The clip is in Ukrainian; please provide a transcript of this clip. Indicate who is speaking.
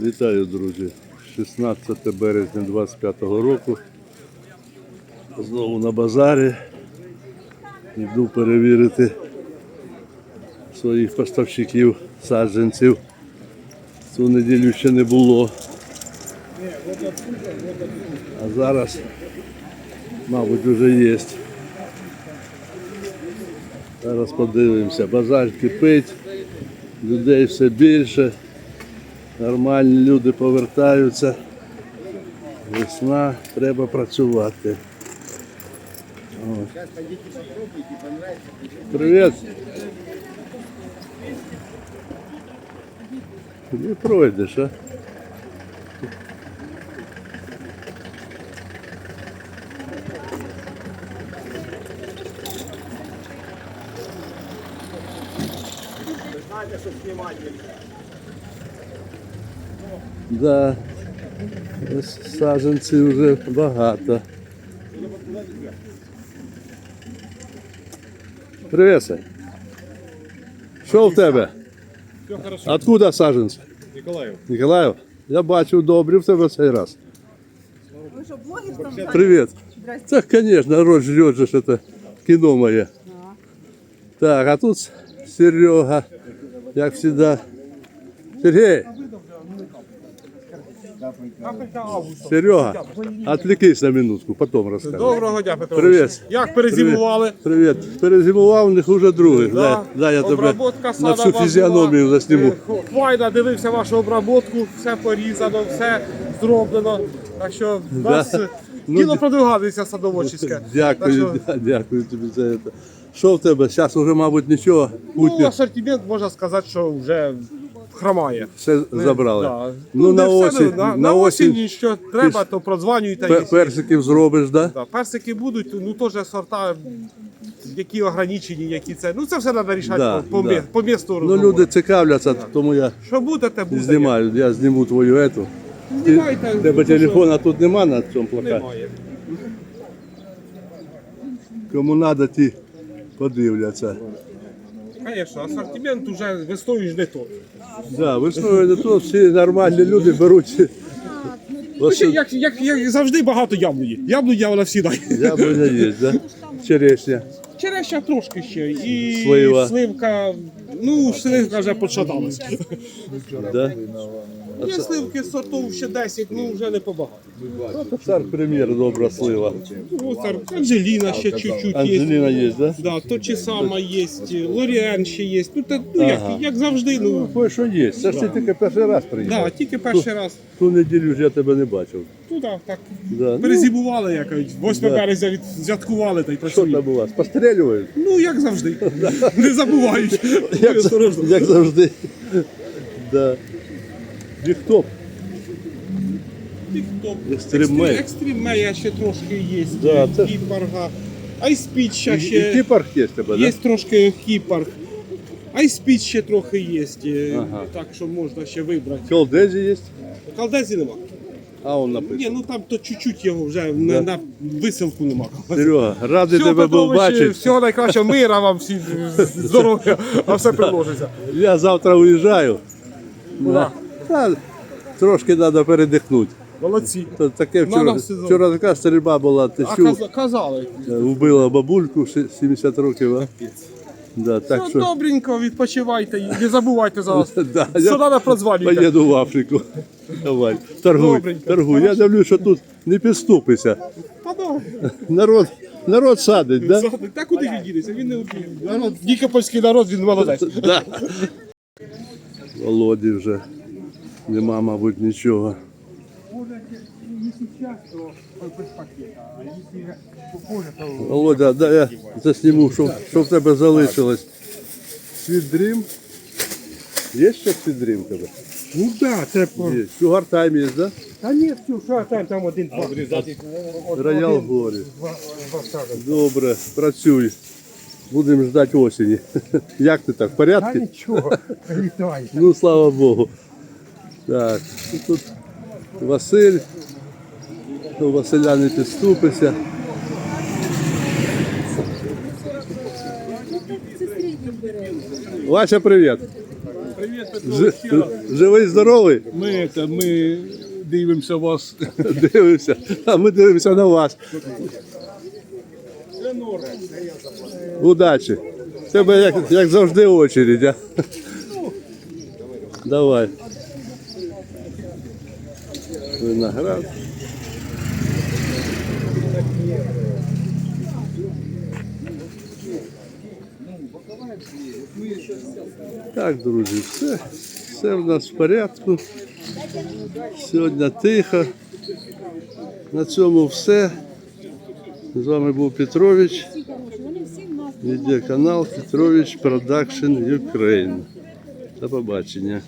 Speaker 1: Вітаю, друзі! 16 березня 25 року. Знову на базарі. Йду перевірити своїх поставщиків саджанців. Цю неділю ще не було. А зараз, мабуть, вже є. Зараз подивимося. Базар кипить, людей все більше. Нормальні люди повертаються. Весна, треба працювати. От. Привіт. Не пройдеш, а? Да. Ось Саджанців вже багато. Привет, Сань. Що в тебе?
Speaker 2: Все хорошо.
Speaker 1: Откуда саджанці?
Speaker 2: Николаев.
Speaker 1: Ніколаїв? Я бачив добрі в тебе цей раз.
Speaker 3: Вы что, блогер там?
Speaker 1: Привіт.
Speaker 3: Здрасте.
Speaker 1: Так, конечно, народ ждет же ж это кино моє. Так, а тут Серега, як всегда. Сергей, Серега, отвлекись на минутку, потом расскажу.
Speaker 2: Доброго дня, Петро.
Speaker 1: Привіт.
Speaker 2: Як перезимували?
Speaker 1: Привіт. Перезимував, у них уже другий.
Speaker 2: Да.
Speaker 1: Дай, дай я тебе на всю фізіономію
Speaker 2: була.
Speaker 1: засніму.
Speaker 2: Хвайна дивився вашу обработку, все порізано, все зроблено. Так що в нас
Speaker 1: Да.
Speaker 2: е,
Speaker 1: Ну,
Speaker 2: діло продвигається садоводчиське. Так
Speaker 1: Дякую,
Speaker 2: що,
Speaker 1: дякую тобі за це. Що в тебе? Зараз вже, мабуть, нічого.
Speaker 2: Ну, асортимент можна сказати, що вже хромає.
Speaker 1: все забрали.
Speaker 2: Да.
Speaker 1: Ну, на
Speaker 2: не все,
Speaker 1: осінь,
Speaker 2: на,
Speaker 1: на
Speaker 2: на
Speaker 1: осінь
Speaker 2: осінь, що треба, то продзванюйте.
Speaker 1: пе-
Speaker 2: якщо-
Speaker 1: персиків зробиш, да?
Speaker 2: Да, персики будуть, ну теж сорта, які ограничені, які це. Ну це все треба рішати
Speaker 1: Да,
Speaker 2: по, по,
Speaker 1: да.
Speaker 2: мі- по місту.
Speaker 1: Ну,
Speaker 2: розговору.
Speaker 1: люди цікавляться, тому я
Speaker 2: Що будете, буде.
Speaker 1: знімаю. Я зніму твою ету. Ти,
Speaker 2: Знімайте.
Speaker 1: тебе
Speaker 2: ну,
Speaker 1: телефона тут нема на цьому
Speaker 2: що
Speaker 1: плакаті.
Speaker 2: Немає.
Speaker 1: Кому треба, ті подивляться.
Speaker 2: Звісно, асортимент вже весною ж не то.
Speaker 1: Да, весною не то, всі нормальні люди беруть.
Speaker 2: Ну, ще, як, як, як завжди багато яблуні. Яблуня вона всі дає.
Speaker 1: яблуня є, да? черешня.
Speaker 2: Черешня трошки ще. І
Speaker 1: Слива.
Speaker 2: сливка, ну, сливка вже подшаталась.
Speaker 1: Да?
Speaker 2: Є сливки сортов ще 10, ну вже не побагато.
Speaker 1: Цар прем'єр добра слива.
Speaker 2: Ну, там Анжеліна ще чуть-чуть є.
Speaker 1: Анжеліна є, да?
Speaker 2: Да, то чи сама є, Лоріан ще є. Ну, та, ну як, як завжди, ну.
Speaker 1: Кое що є. Це ж ти тільки перший раз приїхав.
Speaker 2: Да, тільки перший раз.
Speaker 1: Ту неділю ж я тебе не бачив.
Speaker 2: Туди так.
Speaker 1: Да. Ну,
Speaker 2: Перезимували, як кажуть, 8
Speaker 1: Да.
Speaker 2: березня від, та й
Speaker 1: що
Speaker 2: працюють.
Speaker 1: там у вас? Пострілюють?
Speaker 2: Ну, як завжди. Не забувають.
Speaker 1: Як,
Speaker 2: Осторожно.
Speaker 1: як завжди. Да. Віхтоп.
Speaker 2: Тік-топ. Екстрім-мея ще трошки є.
Speaker 1: Да, це-
Speaker 2: Кіпарга. Айспіч
Speaker 1: І,
Speaker 2: ще,
Speaker 1: і
Speaker 2: ще
Speaker 1: кіпарх є в тебе,
Speaker 2: є
Speaker 1: да?
Speaker 2: трошки кіпарг. Айспіч ще трохи є.
Speaker 1: Ага.
Speaker 2: Так що можна ще вибрати.
Speaker 1: Колдезі є?
Speaker 2: Калдезі нема.
Speaker 1: А он написано.
Speaker 2: Ні, ну там то чуть-чуть його вже на, на висилку нема.
Speaker 1: Серега, радий
Speaker 2: Всього,
Speaker 1: тебе був бачити.
Speaker 2: всього найкращого мира вам всім здоров'я, а все приложиться.
Speaker 1: Я завтра уїжджаю.
Speaker 2: Куда?
Speaker 1: Та, трошки треба передихнути.
Speaker 2: Молодці.
Speaker 1: Та Таке вчора, вчора така стрільба була, ти
Speaker 2: А
Speaker 1: чув,
Speaker 2: каз- казали.
Speaker 1: вбила бабульку ши- 70 років. А? Да, так
Speaker 2: Все
Speaker 1: що,
Speaker 2: добренько, відпочивайте і не забувайте за нас.
Speaker 1: Да, я
Speaker 2: треба прозванюйте.
Speaker 1: поїду в Африку. Давай, торгуй,
Speaker 2: Добренько.
Speaker 1: торгуй. Я дивлюсь, що тут не підступися. Народ, народ садить, да?
Speaker 2: Та куди він дінеться? Він не. Народ, Нікопольський народ, він молодець.
Speaker 1: Да. Володі вже нема, мабуть, нічого. Володя, да, я засніму, що, що в тебе залишилось. Свідрім. Є ще свідрім в тебе?
Speaker 2: Ну так, це по.
Speaker 1: Є. Тайм є, да?
Speaker 2: Та ні, все, що там, там один-два.
Speaker 1: Роял горі. Добре, працюй. Будемо ждати осені. Як ти так? В порядку?
Speaker 2: нічого, літай.
Speaker 1: Ну, слава Богу. Так, і тут Василь. У Василя не підступися. Вася, привіт.
Speaker 2: Привіт, Петрович, ще.
Speaker 1: Живий, здоровий?
Speaker 2: Ми, це, ми дивимося вас.
Speaker 1: Дивимося. А ми дивимося на вас.
Speaker 2: Це норм.
Speaker 1: Удачі. Тебе як, як завжди очередь, а? Давай. Виноград. Так, друзі, все, все в нас в порядку. Сьогодні тихо. На цьому все. З вами був Петрович. Відеоканал Петрович Продакшн Україн. До побачення.